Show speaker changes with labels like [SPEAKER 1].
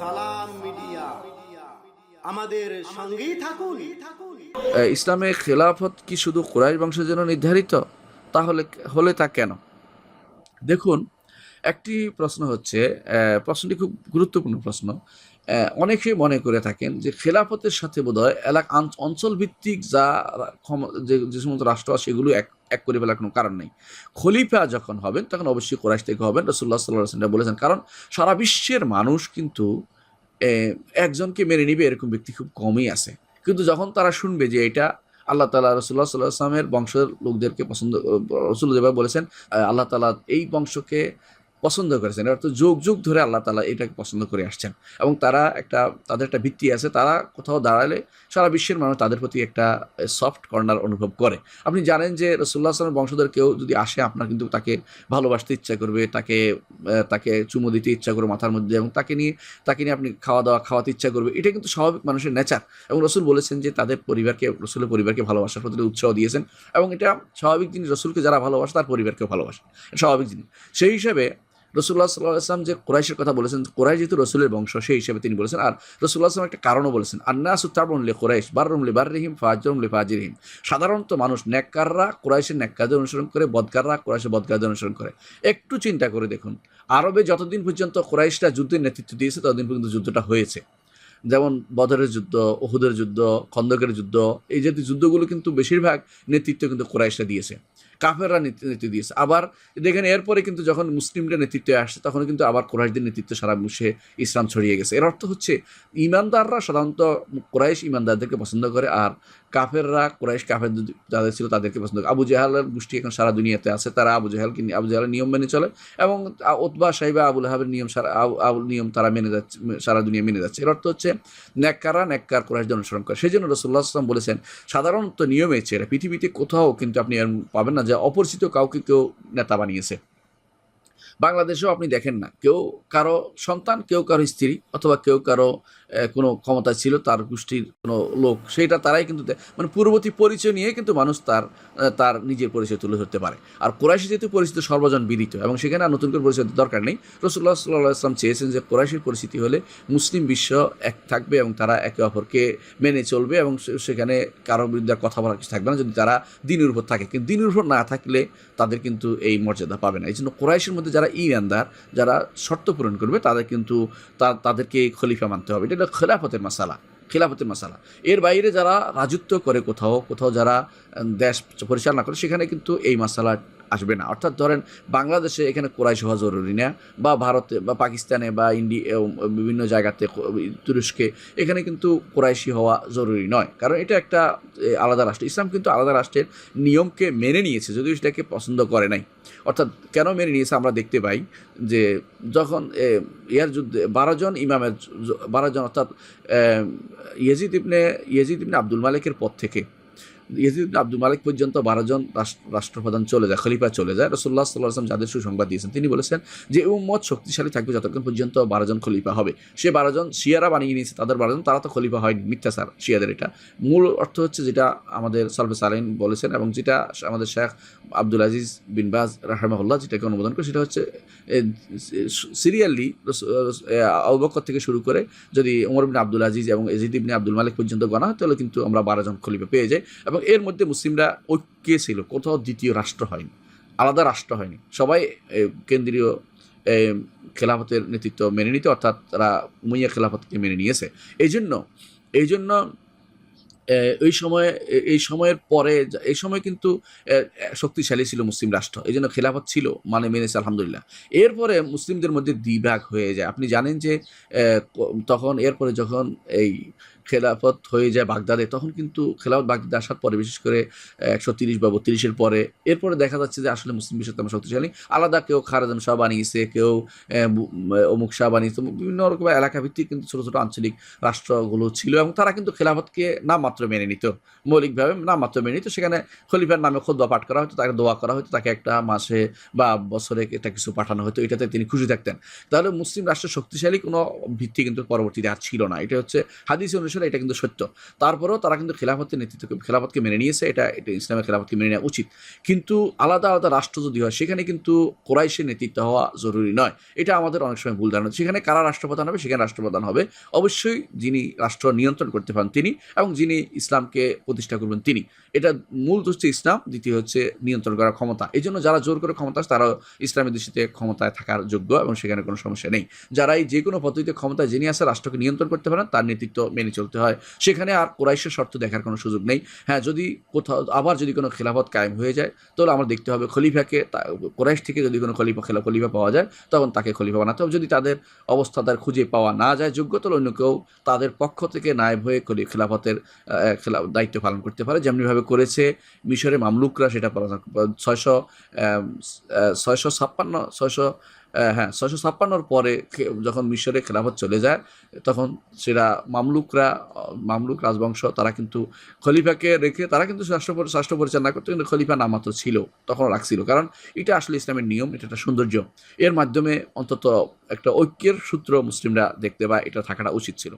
[SPEAKER 1] সালাম মিডিয়া। আমাদের সঙ্গেই থাকুন।
[SPEAKER 2] ইসলামে খেলাফত কি শুধু কুরাইশ বংশের জন্য নির্ধারিত? তাহলে হলে তা কেন? দেখুন, একটি প্রশ্ন হচ্ছে প্রশ্নটি খুব গুরুত্বপূর্ণ প্রশ্ন। অনেকেই মনে করে থাকেন যে খেলাফতের সাথে বোধহয় এলাকা অঞ্চল ভিত্তিক যা যে সমস্ত রাষ্ট্র আছে সেগুলো এক এক করে ফেলার কোনো কারণ নেই। খলিফা যখন হবেন, তখন অবশ্যই কোরাইশ থেকে হবেন। রসুল্লাহ সাল্লাহ বলেছেন, কারণ সারা বিশ্বের মানুষ কিন্তু একজনকে মেনে নিবে এরকম ব্যক্তি খুব কমই আছে। কিন্তু যখন তারা শুনবে যে এটা আল্লাহ তালা রসুল্লাহ সাল্লাহ আসলামের বংশের লোকদেরকে পছন্দ, রসুল যেভাবে বলেছেন আল্লাহ তালা এই বংশকে পছন্দ করেছেন। এর অর্থ যুগ যুগ ধরে আল্লাহ তালা এটাকে পছন্দ করে আসছেন এবং তারা একটা, তাদের একটা ভিত্তি আছে। তারা কোথাও দাঁড়ালে সারা বিশ্বের মানুষ তাদের প্রতি একটা সফট কর্নার অনুভব করে। আপনি জানেন যে রসুল্লাহ আসলামের বংশধর কেউ যদি আসে, আপনার কিন্তু তাকে ভালোবাসতে ইচ্ছা করবে, তাকে তাকে চুমু দিতে ইচ্ছা করবে মাথার মধ্যে এবং তাকে নিয়ে তাকে নিয়ে আপনি খাওয়া দাওয়া খাওয়াতে ইচ্ছা করবে। এটা কিন্তু স্বাভাবিক মানুষের নেচার এবং রসুল বলেছেন যে তাদের পরিবারকে, রসুলের পরিবারকে ভালোবাসার প্রতি উৎসাহ দিয়েছেন এবং এটা স্বাভাবিক জিনিস। রসুলকে যারা ভালোবাসে তার পরিবারকেও ভালোবাসে। স্বাভাবিক জিনিস। সেই হিসাবে রসুল্লাহ সাল্লাহ আসলাম যে কোরাইশের কথা বলেছেন, কোরাইশ যেহেতু রসুলের বংশ, সেই হিসেবে তিনি বলেছেন, আর রসুল্লাহ আসলাম একটা কারণও বলেছেন আর আন্না সুত্তাবনলে কোরাইশ বাররুমলে বাররিহিম ফাজরুমলে ফাজিরহিম। সাধারণত মানুষ নেককাররা কোরাইশের নেককারদের অনুসরণ করে, বদকাররা কোরাইশের বদকারদের অনুসরণ করে। একটু চিন্তা করে দেখুন, আরবে যতদিন পর্যন্ত কোরাইশরা যুদ্ধের নেতৃত্ব দিয়েছে, ততদিন পর্যন্ত যুদ্ধটা হয়েছে। যেমন বদরের যুদ্ধ ওহুদের যুদ্ধ, খন্দকের যুদ্ধ, এই জাতীয় যুদ্ধগুলো কিন্তু বেশিরভাগ নেতৃত্ব কিন্তু কোরাইশরা দিয়েছে। কাফেররা নেতৃত্ব দিয়েছে। আবার দেখেন এরপরে কিন্তু যখন মুসলিমরা নেতৃত্বে আসছে, তখন কিন্তু আবার কোরাইশদের নেতৃত্ব সারা বিশ্বে ইসলাম ছড়িয়ে গেছে। এর অর্থ হচ্ছে ইমানদাররা সাধারণত কোরাইশ ইমানদারদেরকে পছন্দ করে আর কাফেররা, কোরাইশ কাফের যাদের ছিল তাদেরকে পছন্দ করে। আবু জাহালের গোষ্ঠী এখন সারা দুনিয়াতে আছে, তারা আবু জাহালকে আবু জাহালের নিয়ম মেনে চলে এবং ওতবা সাহেবা আবুল হাবের নিয়ম সারা, আবু- আবুল নিয়ম তারা মেনে যাচ্ছে, সারা দুনিয়া মেনে যাচ্ছে। এর অর্থ হচ্ছে ন্যাক্কারা ন্যাক্কার কোরআশদের অনুসরণ করে। সেই জন্য রসুল্লাহ আসলাম বলেছেন, সাধারণত নিয়মে ছেড়ে পৃথিবীতে কোথাও কিন্তু আপনি পাবেন না যে অপরিচিত কাউকে কেউ নেতা বানিয়েছে। বাংলাদেশেও আপনি দেখেন না, কেউ কারও সন্তান, কেউ কারও স্ত্রী অথবা কেউ কারও কোনো ক্ষমতা ছিল, তার গোষ্ঠীর কোনো লোক, সেইটা তারাই কিন্তু মানে পূর্ববর্তী পরিচয় নিয়ে কিন্তু মানুষ তার তার নিজের পরিচয় তুলে ধরতে পারে। আর কোরাইশি যেহেতু পরিচিত, সর্বজন বিদিত এবং সেখানে আর নতুন করে পরিচয় দরকার নেই। রসুল্লাহ সাল্লাহ আসলাম চেয়েছেন যে কোরাইশির পরিস্থিতি হলে মুসলিম বিশ্ব এক থাকবে এবং তারা একে অপরকে মেনে চলবে এবং সেখানে কারও বিরুদ্ধে কথা বলার কিছু থাকবে না। যদি তারা দিনের উপর থাকে, কিন্তু দিনের উপর না থাকলে তাদের কিন্তু এই মর্যাদা পাবে না। এই জন্য কোরাইশের মধ্যে যারা ইমানদার, যারা শর্ত পূরণ করবে, তাদের কিন্তু তাদেরকে খলিফা মানতে হবে। এটা হলো খেলাফতের মশালা খেলাফতের মশালা এর বাইরে যারা রাজত্ব করে কোথাও কোথাও যারা দেশ পরিচালনা করে, সেখানে কিন্তু এই মশালা আসবে না। অর্থাৎ ধরেন বাংলাদেশে এখানে কোরাইশ হওয়া জরুরি না, বা ভারতে, বা পাকিস্তানে, বা ইন্ডিয়া বিভিন্ন জায়গাতে তুরস্কে, এখানে কিন্তু কোরাইশি হওয়া জরুরি নয়। কারণ এটা একটা আলাদা রাষ্ট্র। ইসলাম কিন্তু আলাদা রাষ্ট্রের নিয়মকে মেনে নিয়েছে, যদিও সেটাকে পছন্দ করে নাই। অর্থাৎ কেন মেনে নিয়েছে আমরা দেখতে পাই যে যখন ইয়ার যুদ্ধে বারোজন ইমামের বারোজন অর্থাৎ Yazid ibn Yazid ibn Abdul মালিকের পর থেকে ইয়েজিদ আব্দুল মালিক পর্যন্ত বারো জন রাষ্ট্রপ্রধান চলে যায়, খলিফা চলে যায়। রসুল্লাহ সাল্লাহ আসলাম যাদের সুসংবাদ দিয়েছেন, তিনি বলেছেন যে উম্মত শক্তিশালী থাকবে যতক্ষণ পর্যন্ত বারো জন খলিফা হবে। সে বারো জন শিয়ারা বানিয়ে নিয়েছে, তাদের বারো জন, তারা তো খলিফা হয়নি, মিথ্যাচার, শিয়াদের এটা। মূল অর্থ হচ্ছে যেটা আমাদের সালফে সালাইন বলেছেন এবং যেটা আমাদের শেখ আব্দুল আজিজ বিন বাজ রাহমাহুল্লাহ যেটাকে অনুমোদন করে, সেটা হচ্ছে সিরিয়ালি আবুবকর থেকে শুরু করে যদি ওমর বিন আব্দুল আজিজ এবং এজিদ ইবনে আব্দুল মালিক পর্যন্ত গণা হয়, তাহলে কিন্তু আমরা বারো জন খলিফা পেয়ে যাই। এবং এর মধ্যে মুসলিমরা ঐক্যে ছিল, কোথাও দ্বিতীয় রাষ্ট্র হয়নি, আলাদা রাষ্ট্র হয়নি। সবাই কেন্দ্রীয় খেলাফতের নেতৃত্ব মেনে নিতে, অর্থাৎ তারা উমাইয়া খেলাফতকে মেনে নিয়েছে। এই জন্য এই জন্য এই সময়ে এই সময়ের পরে, এই সময় কিন্তু শক্তিশালী ছিল মুসলিম রাষ্ট্র। এই জন্য খেলাফত ছিল মানে মেনেছে, আলহামদুলিল্লাহ। এরপরে মুসলিমদের মধ্যে দ্বিভাগ হয়ে যায়। আপনি জানেন যে তখন, এরপরে যখন এই খেলাফত হয়ে যায় বাগদাদে, তখন কিন্তু খেলাফত বাগদাদে আসার পরে, বিশেষ করে একশো তিরিশ বা বত্রিশের পরে, এরপরে দেখা যাচ্ছে যে আসলে মুসলিম বিশ্ব তেমন শক্তিশালী। আলাদা কেউ খারাজাম শাহ বানিয়েছে, কেউ অমুক শাহ বানিয়েছে বিভিন্ন রকম এলাকা ভিত্তিক কিন্তু ছোটো ছোটো আঞ্চলিক রাষ্ট্রগুলো ছিল এবং তারা কিন্তু খেলাফতকে নামমাত্র মেনে নিত, মৌলিকভাবে নামমাত্র মেনে নিত। সেখানে খলিফার নামে খোদ্া পাঠ করা হতো তাকে দোয়া করা হতো তাকে একটা মাসে বা বছরে এটা কিছু পাঠানো হতো এটাতে তিনি খুশি থাকতেন। তাহলে মুসলিম রাষ্ট্রের শক্তিশালী কোনো ভিত্তি কিন্তু পরবর্তীতে আর ছিল না। এটা হচ্ছে হাদিস অনুসারে বিষয়টা এটা কিন্তু সত্য। তারপরেও তারা কিন্তু খেলাফতের নেতৃত্ব খেলাফতকে মেনে নিয়েছে, এটা এটা ইসলামের খেলাফতকে মেনে নেওয়া উচিত। কিন্তু আলাদা আলাদা রাষ্ট্র যদি হয়, সেখানে কিন্তু কোরাইশের নেতৃত্ব হওয়া জরুরি নয়। এটা আমাদের অনেক সময় ভুল ধারণা। সেখানে কারা রাষ্ট্রপ্রধান হবে? সেখানে রাষ্ট্রপ্রধান হবে অবশ্যই যিনি রাষ্ট্র নিয়ন্ত্রণ করতে পারেন তিনি এবং যিনি ইসলামকে প্রতিষ্ঠা করবেন তিনি। এটা মূল হচ্ছে ইসলাম, দ্বিতীয় হচ্ছে নিয়ন্ত্রণ করার ক্ষমতা। এই জন্য যারা জোর করে ক্ষমতা আছে তারাও ইসলামের দৃষ্টিতে ক্ষমতায় থাকার যোগ্য এবং সেখানে কোনো সমস্যা নেই। যারাই যে কোনো পদ্ধতিতে ক্ষমতায় যিনি আসে, রাষ্ট্রকে নিয়ন্ত্রণ করতে পারেন, তার নেতৃত্ব মেনে চলতে হয়। সেখানে আর কোরাইশের শর্ত দেখার কোনো সুযোগ নেই। হ্যাঁ যদি কোথাও আবার যদি কোনো খেলাফত কায়েম হয়ে যায়, তাহলে আমার দেখতে হবে খলিফাকে কোরাইশ থেকে যদি কোনো খলিফা, খেলা, খলিফা পাওয়া যায়, তখন তাকে খলিফা বানাতে হবে। যদি তাদের অবস্থা তার খুঁজে পাওয়া না যায় যোগ্য, তাহলে অন্য কেউ তাদের পক্ষ থেকে নায়েব হয়ে খলি, খেলাফতের খেলা, দায়িত্ব পালন করতে পারে। যেমনিভাবে করেছে মিশরে মামলুকরা, সেটা ছয়শো ছয়শো ছাপ্পান্ন, ছয়শো হ্যাঁ ছয়শো ছাপ্পান্নর পরে যখন মিশরে খেলাফত চলে যায়, তখন সেটা মামলুকরা, মামলুক রাজবংশ, তারা কিন্তু খলিফাকে রেখে, তারা কিন্তু রাষ্ট্র রাষ্ট্র পরিচালনা করতো, কিন্তু খলিফা নামাত্র ছিল, তখন রাখছিল। কারণ এটা আসলে ইসলামের নিয়ম, এটা একটা সৌন্দর্য। এর মাধ্যমে অন্তত একটা ঐক্যের সূত্র মুসলিমরা দেখতে পায়, এটা থাকাটা উচিত ছিল।